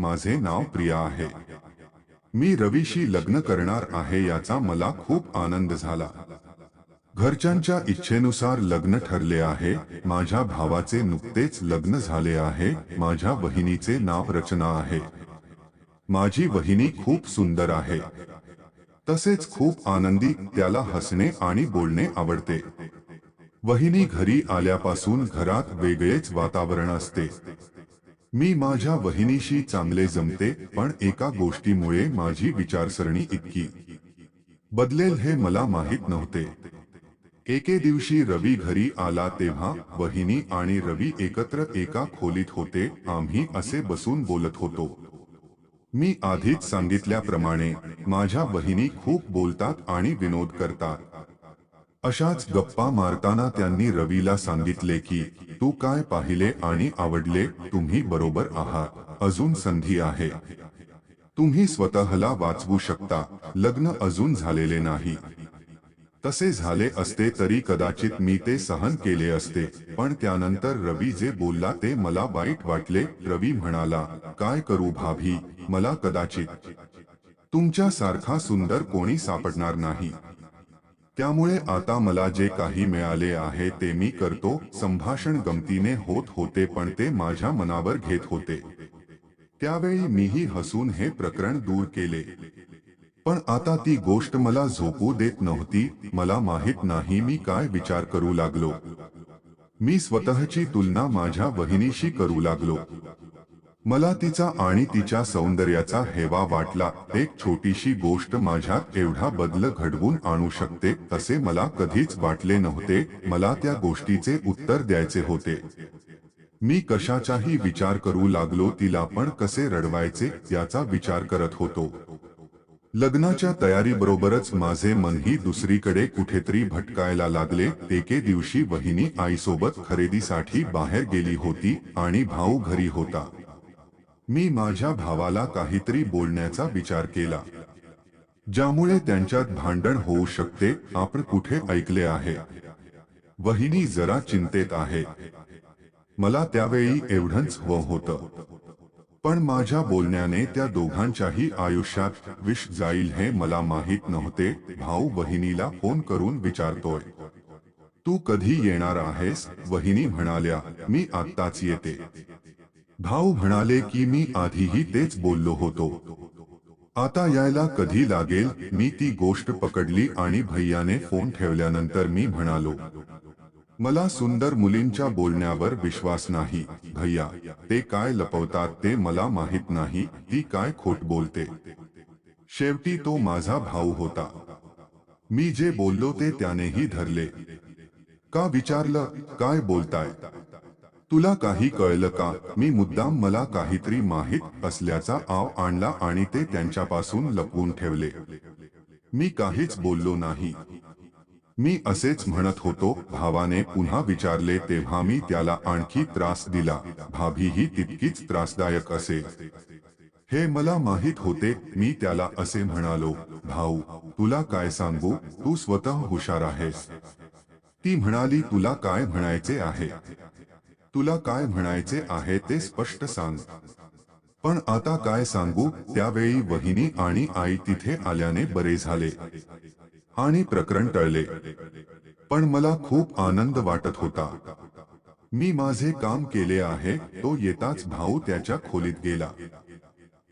माझे नाव प्रिया आहे. मी रवीशी लग्न करणार आहे याचा मला खूप आनंद झाला. घरच्यांच्या इच्छेनुसार लग्न ठरले आहे माझ्या भावाचे नुकतेच लग्न झाले आहे माझ्या वहिनीचे नाव रचना आहे. माझी वहिनी खूप सुंदर आहे. तसेच खूप आनंदी त्याला हसणे आणि बोलणे आवडते. वहिनी घरी आल्यापासून घरात वेगळेच वातावरण असते. मी माझ्या वहिनीशी चांगले जमते पण एका गोष्टीमुळे माझी विचारसरणी इतकी. बदलेल हे मला माहीत नव्हते. एके दिवशी रवी घरी आला तेव्हा वहिनी आणि रवी एकत्र एका खोलीत होते आम्ही असे बसून बोलत होतो. मी आधीच सांगितल्याप्रमाणे माझ्या बहिणी खूप बोलतात आणि विनोद करतात. अशाच गप्पा मारताना त्यांनी रवीला सांगितले की तू काय पाहिले आणि आवडले? तुम्ही बरोबर आहात. अजून संधी आहे. तुम्ही स्वतःला वाचवू शकता. लग्न अजून झालेले नाही. तसे झाले असते तरी कदाचित मी ते सहन केले असते. पण त्यानंतर रवी जे बोलला ते मला वाईट वाटले. रवी म्हणाला काय करू भाभी? मला कदाचित तुमच्या सारखा सुंदर कोणी सापडणार नाही. त्यामुळे आता मला जे काही मिळाले आहे ते मी करतो. संभाषण गमतीने होत होते पण ते माझ्या मनावर घेत होते. त्यावेळी मीही हसून हे प्रकरण दूर केले. पण आता ती गोष्ट मला झोपू देत नव्हती. मला माहीत नाही मी काय विचार करू लागलो. मी स्वतःची तुलना माझ्या बहिणीशी करू लागलो. मला तिचा आणि तिच्या सौंदर्याचा हेवा वाटला. एक छोटीशी गोष्ट माझ्यात एवढा बदल घडवून आणू शकते तसे मला कधीच वाटले नव्हते. मला त्या गोष्टीचे उत्तर द्यायचे होते. मी कशाचाही विचार करू लागलो तिला पण कसे रडवायचे याचा विचार करत होतो. लग्नाच्या तयारीबरोबरच माझे मनही दुसरीकडे कुठेतरी भटकायला लागले. एके दिवशी वहिनी आईसोबत खरेदीसाठी बाहेर गेली होती आणि भाऊ घरी होता. मी माझ्या भावाला काहीतरी बोलण्याचा विचार केला. ज्यामुळे त्यांच्यात भांडण होऊ शकते आपण कुठे ऐकले आहे? वहिनी जरा चिंतेत आहे. मला त्यावेळी एवढंच हवं होतं. पण माझ्या बोलण्याने त्या दोघांच्याही आयुष्यात विष जाईल हे मला माहीत नव्हते भाऊ वहिनीला फोन करून विचारतोय. तू कधी येणार आहेस? वहिनी म्हणाल्या मी आत्ताच येते. भाऊ म्हणाले की मी आधीही तेच बोललो होतो. आता यायला कधी लागेल? मी ती गोष्ट पकडली आणि भैयाने फोन ठेवल्यानंतर मी म्हणालो मला सुंदर मुलींच्या बोलण्यावर विश्वास नाही भैया. ते काय लपवतात ते मला माहीत नाही. ती काय खोट बोलते? शेवटी तो माझा भाऊ होता. मी जे बोललो ते त्यानेही धरले. का विचारलं? काय बोलताय? तुला काही कळलं का? मी मुद्दाम मला काहीतरी माहीत असल्याचा आव आणला आणि ते त्यांच्यापासून लपवून ठेवले. मी काहीच बोललो नाही. मी असेच म्हणत होतो भावाने पुन्हा विचारले तेव्हा मी त्याला आणखी त्रास दिला. भाभीही तितकीच त्रासदायक असे हे मला माहीत होते मी त्याला असे म्हणालो भाऊ तुला काय सांगू? तू स्वतः हुशार आहेस. ती म्हणाली तुला काय म्हणायचे आहे? तुला काय म्हणायचे आहे ते स्पष्ट सांग. पण आता काय सांगू? त्यावेळी वहिनी आणि आई तिथे आल्याने बरे झाले. आणि प्रकरण टळले. पण मला खूप आनंद वाटत होता. मी माझे काम केले आहे तो येताच भाऊ त्याच्या खोलीत गेला.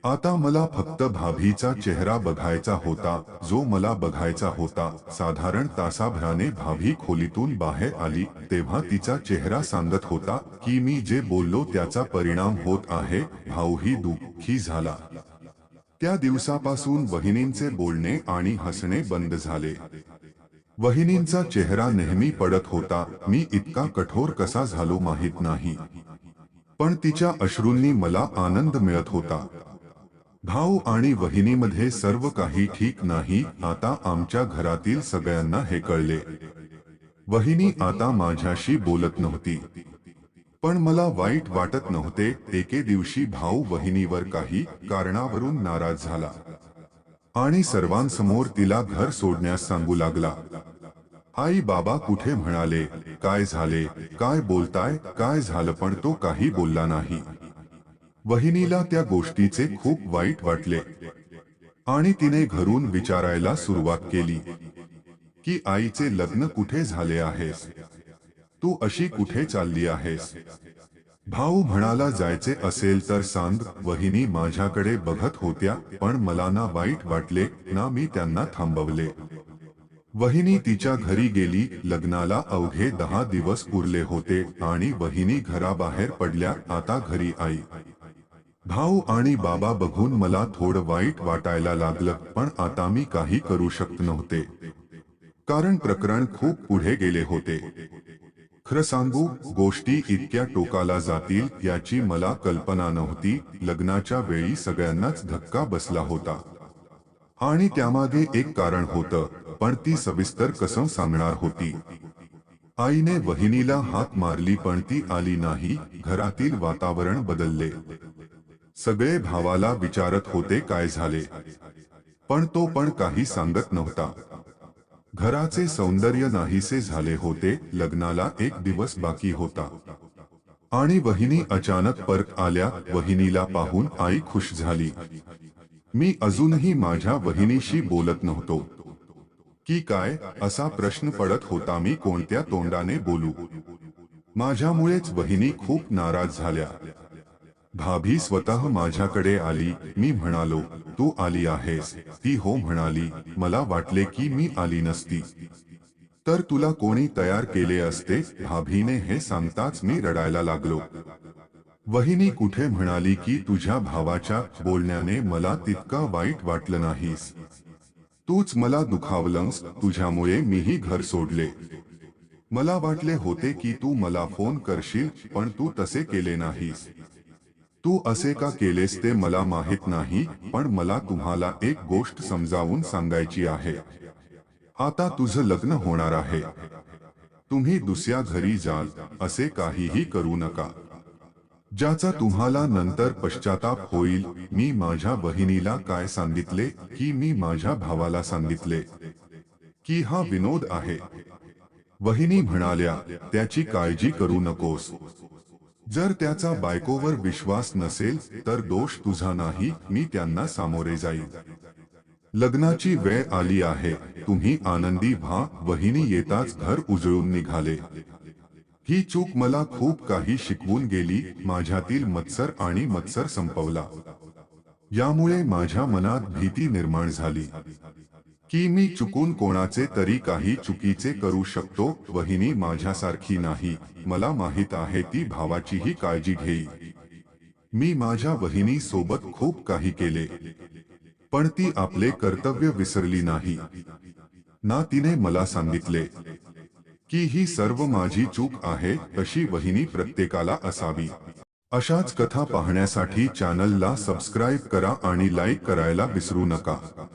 आता मला फक्त भाभीचा चेहरा बघायचा होता जो मला बघायचा होता. साधारण तासाभराने भाभी खोलीतून बाहेर आली तेव्हा तिचा चेहरा सांगत होता की मी जे बोललो त्याचा परिणाम होत आहे भाऊही दुःखी झाला. त्या दिवसापासून वहिनींचे बोलणे आणि हसणे बंद झाले. वहिनींचा चेहरा नेहमी पडत होता मी इतका कठोर कसा झालो माहीत नाही. पण तिच्या अश्रूंनी मला आनंद मिळत होता. भाऊ आणि वहिनीमध्ये सर्व काही ठीक नाही आता आमच्या घरातील सगळ्यांना हे कळले. वहिनी आता माझ्याशी बोलत नव्हती. पण मला वाईट वाटत नव्हते एके दिवशी भाऊ वहिनीवर काही कारणावरून नाराज झाला. आणि सर्वांसमोर तिला घर सोडण्यास सांगू लागला. आई बाबा कुठे म्हणाले काय झाले? काय बोलताय? काय झालं? पण तो काही बोलला नाही. वहिनीला त्या गोष्टीचे खूप वाईट वाटले. आणि तिने घरून विचारायला सुरुवात केली की आईचे लग्न कुठे झाले आहेस? तू अशी कुठे चालली आहेस? भाऊ म्हणाला जायचे असेल तर सांग वहिनी माझ्याकडे बघत होत्या पण मला ना वाईट वाटले ना मी त्यांना थांबवले. वहिनी तिच्या घरी गेली लग्नाला अवघे दहा दिवस उरले होते आणि वहिनी घराबाहेर पडल्या आता घरी आई. भाऊ आणि बाबा बघून मला थोडं वाईट वाटायला लागलं पण आता मी काही करू शकत नव्हते. कारण प्रकरण खूप पुढे गेले होते. खरं सांगू गोष्टी इतक्या टोकाला जातील याची मला कल्पना नव्हती लग्नाच्या वेळी सगळ्यांनाच धक्का बसला होता. आणि त्यामागे एक कारण होतं पण ती सविस्तर कसं सांगणार होती. आईने वहिनीला हात मारली पण ती आली नाही घरातील वातावरण बदलले. सगळे भावाला विचारत होते काय झाले. पण तो पण काही सांगत नव्हता. घराचे सौंदर्य नाहीसे झाले होते लग्नाला एक दिवस बाकी होता. आणि वहिनी अचानक परत आल्या वहिनीला पाहून आई खुश झाली. मी अजूनही माझ्या वहिनीशी बोलत नव्हतो. की काय असा प्रश्न पडत होता मी कोणत्या तोंडाने बोलू. माझ्यामुळेच वहिनी खूप नाराज झाल्या. भाभी स्वतः माझ्याकडे आली. मी म्हणालो तू आली आहेस. ती हो म्हणाली. मला वाटले की मी आली नसती. तर तुला कोणी तयार केले असते? भाभीने हे सांगताच मी रडायला लागलो. वहिनी कुठे म्हणाली की तुझ्या भावाच्या बोलण्याने मला तितका वाईट वाटलं नाहीस. तूच मला दुखावलंस. तुझ्यामुळे मीही घर सोडले. मला वाटले होते की तू मला फोन करशील पण तू तसे केले नाहीस. तू असे का केलेस ते मला माहीत नाही पण मला तुम्हाला एक गोष्ट समजावून सांगायची आहे. आता तुझं लग्न होणार आहे. तुम्ही दुसऱ्या घरी जाल असे काहीही करू नका. ज्याचा तुम्हाला नंतर पश्चाताप होईल मी माझ्या बहिणीला काय सांगितले की मी माझ्या भावाला सांगितले. की हा विनोद आहे. वहिनी म्हणाल्या त्याची काळजी करू नकोस. जर त्याचा बायकोवर विश्वास नसेल तर दोष तुझा नाही मी त्यांना सामोरे जाईल लग्नाची वेळ आली आहे तुम्ही आनंदी व्हा वहिनी येताच घर उजळून निघाले. ही चूक मला खूप काही शिकवून गेली माझ्यातील मत्सर आणि मत्सर संपवला. यामुळे माझ्या मनात भीती निर्माण झाली. की मी चुकून कोणाचे तरी काही चुकीचे करू शकतो वहिनी माझ्यासारखी नाही. मला माहीत आहे ती भावाचीही काळजी घेईल मी माझ्या वहिनी सोबत खूप काही केले. पण ती आपले कर्तव्य विसरली नाही. ना तिने मला सांगितले की ही सर्व माझी चूक आहे तशी वहिनी प्रत्येकाला असावी. अशाच कथा पाहण्यासाठी चॅनलला सबस्क्राईब करा आणि लाईक करायला विसरू नका.